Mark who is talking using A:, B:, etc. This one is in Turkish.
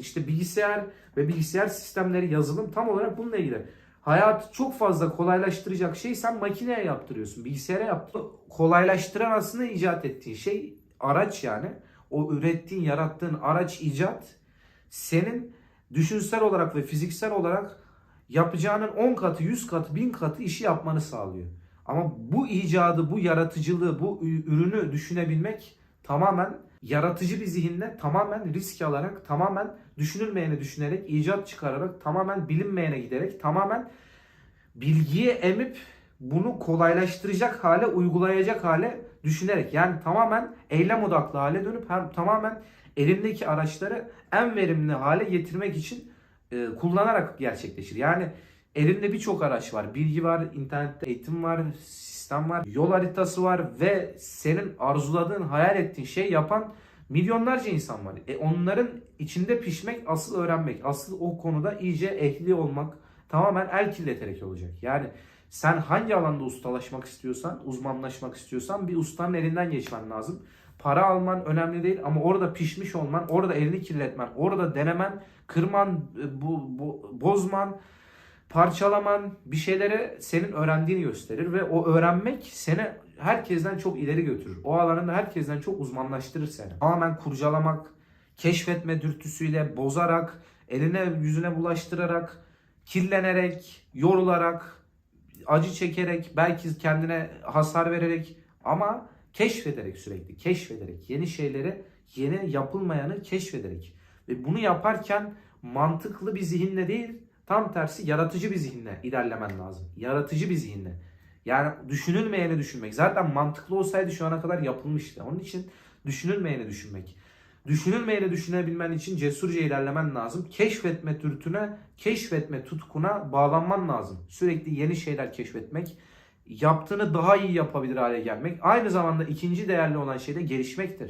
A: İşte bilgisayar ve bilgisayar sistemleri yazılım tam olarak bununla ilgili. Hayatı çok fazla kolaylaştıracak şey sen makineye yaptırıyorsun. Bilgisayara yaptır. Kolaylaştıran aslında icat ettiğin şey araç yani. O ürettiğin, yarattığın araç icat senin düşünsel olarak ve fiziksel olarak yapacağının 10 katı, 100 katı, 1000 katı işi yapmanı sağlıyor. Ama bu icadı, bu yaratıcılığı, bu ürünü düşünebilmek tamamen yaratıcı bir zihinle tamamen risk alarak, tamamen düşünülmeyeni düşünerek, icat çıkararak, tamamen bilinmeyene giderek, tamamen bilgiyi emip bunu kolaylaştıracak hale, uygulayacak hale düşünerek yani tamamen eylem odaklı hale dönüp hem tamamen elindeki araçları en verimli hale getirmek için e, kullanarak gerçekleşir. Yani elinde birçok araç var. Bilgi var, internette eğitim var, sistem var, yol haritası var ve senin arzuladığın, hayal ettiğin şey yapan milyonlarca insan var. E onların içinde pişmek, asıl öğrenmek, asıl o konuda iyice ehli olmak tamamen el kirleterek olacak. Yani sen hangi alanda ustalaşmak istiyorsan, uzmanlaşmak istiyorsan bir ustanın elinden geçmen lazım. Para alman önemli değil ama orada pişmiş olman, orada elini kirletmen, orada denemen, kırman, bu, bu, bozman, parçalaman bir şeyleri senin öğrendiğini gösterir ve o öğrenmek seni herkesten çok ileri götürür. O alanında herkesten çok uzmanlaştırır seni. Tamamen kurcalamak, keşfetme dürtüsüyle bozarak, eline yüzüne bulaştırarak, kirlenerek, yorularak, acı çekerek, belki kendine hasar vererek ama keşfederek sürekli, keşfederek, yeni şeyleri, yeni yapılmayanı keşfederek. Ve bunu yaparken mantıklı bir zihinle değil, tam tersi yaratıcı bir zihinle ilerlemen lazım. Yaratıcı bir zihinle. Yani düşünülmeyeni düşünmek. Zaten mantıklı olsaydı şu ana kadar yapılmıştı. Onun için düşünülmeyeni düşünmek. Düşünülmeyeni düşünebilmen için cesurca ilerlemen lazım. Keşfetme türtüne, keşfetme tutkuna bağlanman lazım. Sürekli yeni şeyler keşfetmek, yaptığını daha iyi yapabilir hale gelmek. Aynı zamanda ikinci değerli olan şey de gelişmektir.